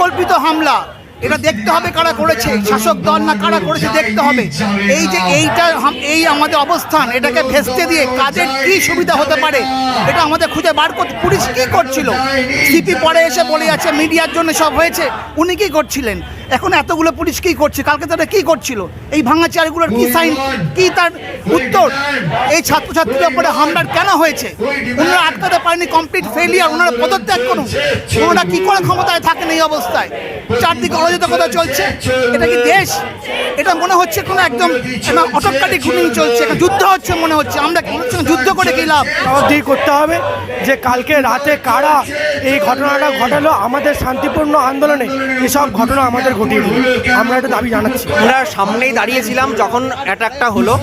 পরিকল্পিত হামলা। এটা দেখতে হবে কারা করেছে। শাসক দল না কারা করেছে, দেখতে হবে। এই যে এইটা এই আমাদের অবস্থান, এটাকে ভেস্তে দিয়ে কাজের কি সুবিধা হতে পারে, এটা আমাদের খুঁজে বার করতে পুলিশ কি করছিল? সিপি পরে এসে বলে যাচ্ছে, মিডিয়ার জন্য সব হয়েছে। উনি কি করছিলেন? এখন এতগুলো পুলিশ কি করছে? কালকে তারা কি করছিল? এই ভাঙা চেয়ারগুলোর কি সাইন কি তার উত্তর? এই ছাত্রছাত্রীদের উপরে হামলার কেন হয়েছে? ওনারা আটকাতে পারেনি কমপ্লিট ফেলিয়ার ওনারা পদত্যাগ করুন। ওনারা কি করে ক্ষমতায় থাকেন এই অবস্থায়? চারদিকে অরাজকতা চলছে? এটা কি দেশ? এটা মনে হচ্ছে কোনো একদম অটকাটি ঘুমিয়ে চলছে, একটা যুদ্ধ হচ্ছে মনে হচ্ছে। আমরা যুদ্ধ করে কি লাভ? করতে হবে যে কালকে রাতে কারা এই ঘটনাটা ঘটালো আমাদের শান্তিপূর্ণ আন্দোলনে। এসব ঘটনা আমাদের ঘটিয়ে দিল। আমরা এটা দাবি জানাচ্ছি। আমরা সামনেই দাঁড়িয়েছিলাম যখন অ্যাটাকটা হলো।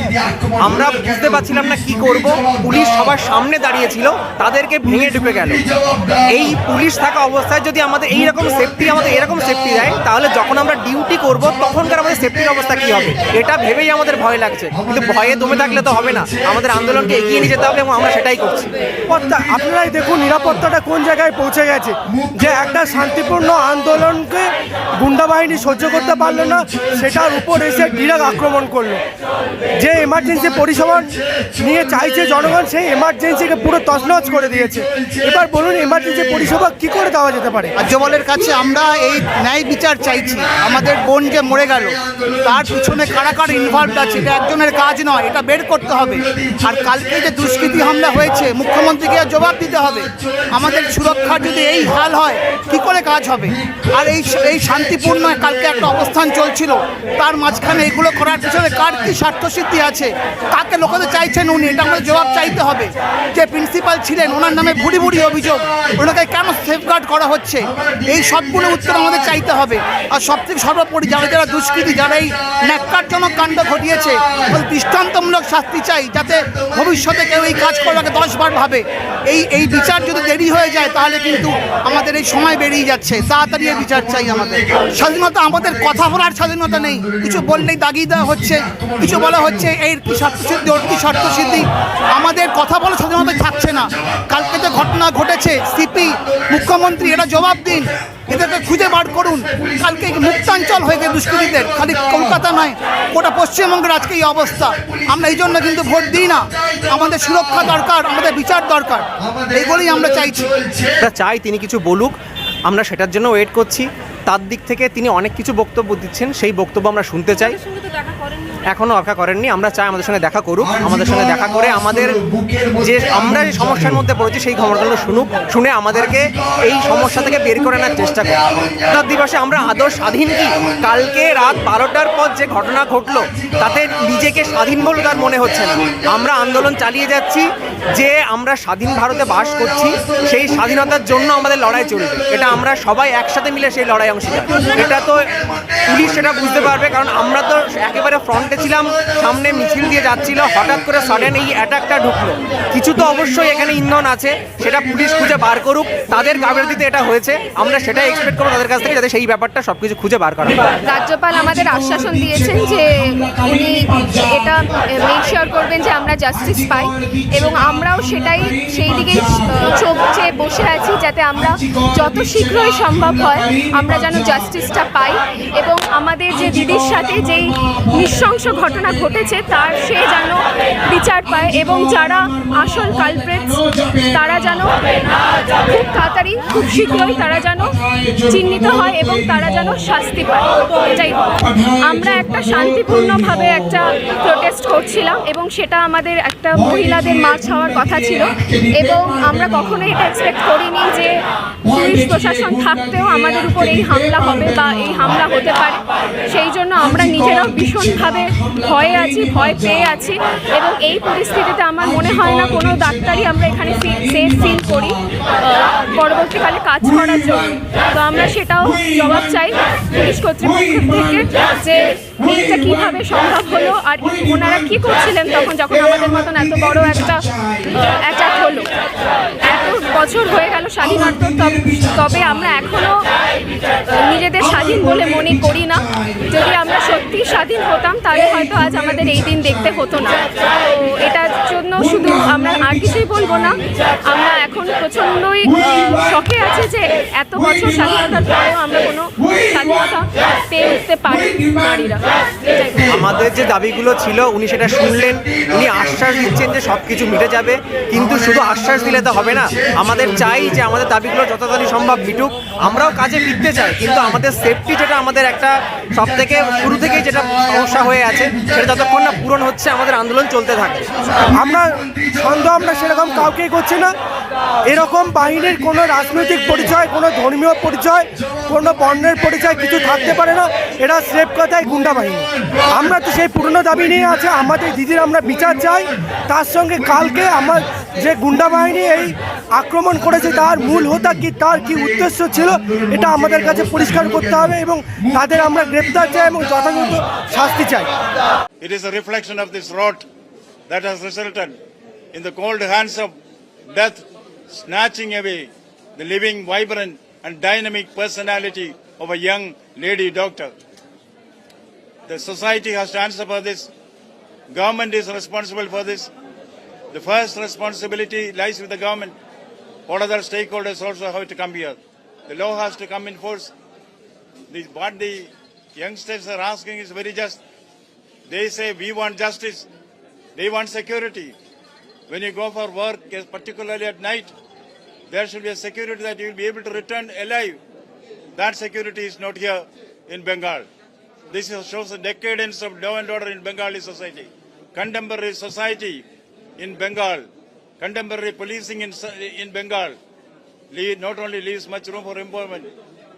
আমরা বুঝতে পারছিলাম না কি করব। পুলিশ সবার সামনে দাঁড়িয়েছিল। তাদেরকে ভেঙে ঢুকে গেল। এই পুলিশ থাকা অবস্থায় যদি আমাদের এই রকম সেফটি আমাদের এরকম সেফটি দেয় তাহলে যখন আমরা ডিউটি করব তখনকার আমাদের সেফটির অবস্থা কি হবে? এটা ভেবেই আমাদের ভয় লাগছে। কিন্তু ভয়ে দমে থাকলে তো হবে না। আমাদের আন্দোলনকে এগিয়ে নিয়ে যেতে হবে এবং আমরা সেটাই করছি। আপনারাই দেখুন নিরাপত্তাটা কোন জায়গায় পৌঁছে গেছে। যে একটা শান্তিপূর্ণ আন্দোলনকে গুন্ডা বাহিনী সহ্য করতে পারল না, সেটার উপর এসে ডিরাগ আক্রমণ করল। যে এমার্জেন্সি পরিষেবা নিয়ে চাইছে জনগণ, সেই এমার্জেন্সিকে পুরো তছনছ করে দিয়েছে। এবার বলুন এমার্জেন্সি পরিষেবা কি করে দেওয়া যেতে পারে? রাজ্যপালের কাছে আমরা এই ন্যায় বিচার চাইছি। আমাদের বোন যে মরে গেল। তার পিছনে কারা কারা ইনভলভ আছে, এটা একজনের কাজ নয়, এটা বের করতে হবে। আর কালকে যে দুষ্কৃতি হামলা হয়েছে, মুখ্যমন্ত্রীকে জবাব দিতে হবে। আমাদের সুরক্ষার যদি এই হাল হয়, কি করে কাজ হবে? আর এই এই শান্তিপূর্ণ কালকে একটা অবস্থান চলছিল, তার মাঝখানে এগুলো করার পিছনে কার কি স্বার্থসিদ্ধি আছে? কাকে লোকেদের চাইছেন উনি? এটা আমাদের জবাব চাইতে হবে। যে প্রিন্সিপাল ছিলেন, ওনার নামে ভুড়ি ভুড়ি অভিযোগ। ওনাকে কেন সেফগার্ড করা হচ্ছে? এই সবগুলো উত্তর আমাদের চাইতে হবে। আর সবথেকে সর্বোপরি যারা যারা দুষ্কৃতী, যারা এই ন্যাক্কারজনক কাণ্ড ঘটিয়েছে দৃষ্টান্তমূলক শাস্তি চাই, যাতে ভবিষ্যতে কেউ এই কাজ করবাকে দশবার ভাবে। এই এই বিচার যদি দেরি হয়ে যায়, তাহলে কিন্তু আমাদের এই সময় বেরিয়ে যাচ্ছে। তাড়াতাড়ি বিচার চাই আমাদের। স্বাধীনতা আমাদের কথা বলার স্বাধীনতা নেই। কিছু বললেই দাগিয়ে দেওয়া হচ্ছে। কিছু বলা হচ্ছে, এর কি স্বার্থসিদ্ধি ওর কি স্বার্থসিদ্ধি আমাদের কথা বলার স্বাধীনতা থাকছে না। ঘটেছে সিপি মুখ্যমন্ত্রী এটা জবাব দিন। এদেরকে খুঁজে বার করুন। কালকে মুক্তাঞ্চল হয়ে গেছে দুষ্কৃতীদের। খালি কলকাতা নয় গোটা পশ্চিমবঙ্গের আজকে এই অবস্থা। আমরা এই জন্য কিন্তু ভোট দিই না। আমাদের সুরক্ষা দরকার আমাদের বিচার দরকার। এইগুলোই আমরা চাইছি। আমরা চাই তিনি কিছু বলুক। আমরা সেটার জন্য ওয়েট করছি। তার দিক থেকে তিনি অনেক কিছু বক্তব্য দিচ্ছেন। সেই বক্তব্য আমরা শুনতে চাই। এখনও দেখা করেননি, আমরা চাই আমাদের সঙ্গে দেখা করুক, আমাদের সঙ্গে দেখা করে আমাদের যে আমরা যে সমস্যার মধ্যে পড়েছি সেই খবরগুলো শুনুক, শুনে আমাদেরকে এই সমস্যা থেকে বের করে আনার চেষ্টা করি স্বাধীনতা দিবসে আমরা আদৌ স্বাধীন কি? কালকে রাত বারোটার পর যে ঘটনা ঘটলো, তাতে নিজেকে স্বাধীন বলে আর মনে হচ্ছে না। আমরা আন্দোলন চালিয়ে যাচ্ছি, যে আমরা স্বাধীন ভারতে বাস করছি, সেই স্বাধীনতার জন্য আমাদের লড়াই চলবে। এটা আমরা সবাই একসাথে মিলে সেই লড়াই অংশীদার। এটা তো পুলিশ সেটা বুঝতে পারবে, কারণ আমরা তো একেবারে ফ্রন্টে ছিলাম সামনে মিছিল দিয়ে যাচ্ছিল, হঠাৎ করে সাডেন এই অ্যাটাকটা ঢুকলো। কিছু তো অবশ্যই এখানে ইন্ধন আছে, সেটা পুলিশ খুঁজে বার করুক, তাদের গাফিলতিতে এটা হয়েছে, আমরা সেটাই এক্সপেক্ট করব তাদের কাছ থেকে যাতে সেই ব্যাপারটা সব কিছু খুঁজে বার করা রাজ্যপাল আমাদের আশ্বাসন দিয়েছেন যে উনি এটা মেক শিওর করবেন যে আমরা জাস্টিস পাই, এবং আমরাও সেটাই সেই দিকে চোখ চেয়ে বসে আছি যাতে আমরা যত শীঘ্রই সম্ভব হয় আমরা যেন জাস্টিসটা পাই, এবং আমাদের যে দিদির সাথে যেই নৃশংস ঘটনা ঘটেছে, তার সে যেন বিচার পায় এবং যারা আসল কালপ্রেট তারা যেন খুব তাড়াতাড়ি, খুব শীঘ্রই তারা যেন চিহ্নিত হয় এবং তারা যেন শাস্তি পায়। এটাই আমরা একটা শান্তিপূর্ণভাবে একটা প্রোটেস্ট করছিলাম এবং সেটা আমাদের একটা মহিলাদের মার্চ হওয়ার কথা ছিল এবং আমরা কখনোই এটা এক্সপেক্ট করিনি যে পুলিশ প্রশাসন থাকতেও আমাদের উপর এই হামলা হবে বা এই হামলা হতে পারে। সেই জন্য আমরা নিজেরাও ভীষণভাবে ভয়ে আছি, ভয় পেয়ে আছি এবং এই পরিস্থিতিতে আমার মনে হয় না কোনো ডাক্তারই আমরা এখানে সেফ ফিল করি। পরবর্তীকালে কাজ করার জন্য। তো আমরা সেটাও জবাব চাই পুলিশ কর্তৃপক্ষের থেকে যে এইটা কীভাবে সম্ভব হলো আর ওনারা কি করছিলেন তখন যখন আমাদের মতন এত বড় একটা অ্যাটাক হলো। এত বছর হয়ে গেল স্বাধীনতা তব- তবে আমরা এখনও নিজেদের স্বাধীন বলে মনে করি না। যদি আমরা সত্যি স্বাধীন হতাম, তাহলে হয়তো আজ আমাদের এই দিন দেখতে হতো না। তো এটার জন্য শুধু আমরা আর কিছুই বলব না, আমরা এখন প্রচণ্ডই শখে আছে যে এত বছর স্বাধীনতার পরেও আমরা পেয়ে উঠতে পারে নারীরা। আমাদের যে দাবিগুলো ছিল উনি সেটা শুনলেন উনি আশ্বাস দিচ্ছেন যে সব কিছু মিটে যাবে কিন্তু শুধু আশ্বাস দিলে তো হবে না। আমাদের চাই যে আমাদের দাবিগুলো যত তাড়াতাড়ি সম্ভব মিটুক। আমরাও কাজে ফিরতে চাই কিন্তু আমাদের সেফটি যেটা আমাদের একটা সব থেকে শুরু থেকেই যেটা সমস্যা হয়ে আছে সেটা যতক্ষণ না পূরণ হচ্ছে আমাদের আন্দোলন চলতে থাকবে। আমরা সন্দেহ আমরা সেরকম কাউকেই করছি না। এরকম বাহিনীর কোনো রাজনৈতিক পরিচয়, কোনো ধর্মীয় পরিচয়, কোনো বর্ণের পরিচয় কিছু থাকতে পারে না। এরা স্রেফ কথায় গুন্ডা বাহিনী। আমরা তো সেই পুরনো দাবি নিয়ে আছে, আমাদের দিদির আমরা বিচার চাই। তার সঙ্গে কালকে আমার যে গুন্ডা বাহিনী এই আক্রমণ করেছে, তার মূল হোতা কি, তার কি উদ্দেশ্য ছিল, এটা আমাদের কাছে পরিষ্কার করতে হবে এবং তাদের আমরা গ্রেপ্তার চাই এবং যথাযথ শাস্তি চাই। It is a reflection of this rot that has resulted in the cold hands of death snatching away the living, vibrant, and dynamic personality of a young lady doctor. The society has to answer for this. Government is responsible for this. The first responsibility lies with the government. What other stakeholders also have to come here? The law has to come in force. What the youngsters are asking is very just. They say we want justice. They want security. When you go for work, particularly at night, there should be a security that you will be able to return alive. That security is not here in Bengal. This shows the decadence of law and order in Bengali society. Contemporary society in Bengal, contemporary policing in, in Bengal, not only leaves much room for improvement,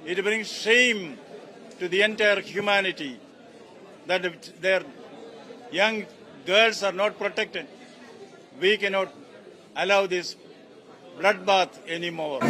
it brings shame to the entire humanity that their young girls are not protected. We cannot allow this bloodbath anymore.